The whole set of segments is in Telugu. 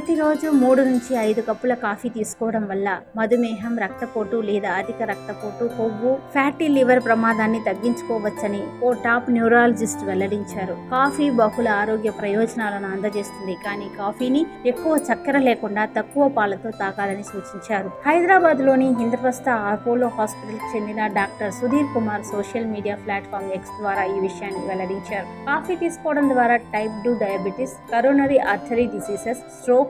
ప్రతిరోజు మూడు నుంచి ఐదు కప్పుల కాఫీ తీసుకోవడం వల్ల మధుమేహం రక్తపోటు లేదా అధిక రక్తపోటు కొవ్వు ఫ్యాటీ లివర్ ప్రమాదాన్ని తగ్గించుకోవచ్చని ఓ టాప్ న్యూరాలజిస్ట్ వెల్లడించారు. కాఫీ బహుళ ఆరోగ్య ప్రయోజనాలను అందజేస్తుంది. కానీ కాఫీని ఎక్కువ చక్కెర లేకుండా తక్కువ పాలతో తాగాలని సూచించారు. హైదరాబాద్లోని ఇంద్రప్రస్థ అపోలో హాస్పిటల్ చెందిన doctor Sudheer Kumar social media platform X ద్వారా ఈ విషయాన్ని వెల్లడించారు. కాఫీ తీసుకోవడం ద్వారా type two diabetes coronary artery diseases stroke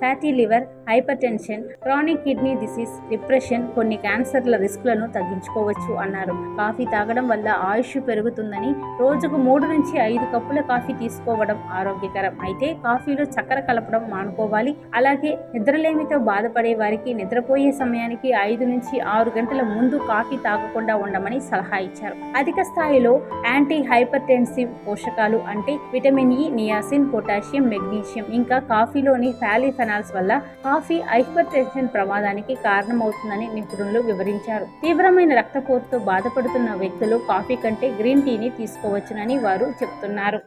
fatty liver hypertension chronic kidney disease depression కొన్ని క్యాన్సర్ల రిస్క్లను తగ్గించుకోవచ్చు అన్నారు. కాఫీ తాగడం వల్ల ఆయుష్ పెరుగుతుందని రోజుకు మూడు నుంచి ఐదు కప్పుల కాఫీ తీసుకోవడం ఆరోగ్యకరం. అయితే కాఫీలో చక్కెర కలపడం మానుకోవాలి. అలాగే నిద్రలేమితో బాధపడే వారికి నిద్రపోయే సమయానికి ఐదు నుంచి ఆరు గంటల ముందు కాఫీ తాగకుండా ఉండమని సలహా ఇచ్చారు. అధిక స్థాయిలో యాంటీ హైపర్ టెన్సివ్ పోషకాలు అంటే vitamin E niacin potassium magnesium ఇంకా కాఫీలోని ఫాలిఫెనాల్స్ వల్ల కాఫీ హైపర్ టెన్షన్ ప్రమాదానికి కారణమవుతుందని నిపుణులు వివరించారు. తీవ్రమైన రక్తపోటుతో బాధపడుతున్న వ్యక్తులు కాఫీ కంటే గ్రీన్ టీని తీసుకోవచ్చునని వారు చెప్తున్నారు.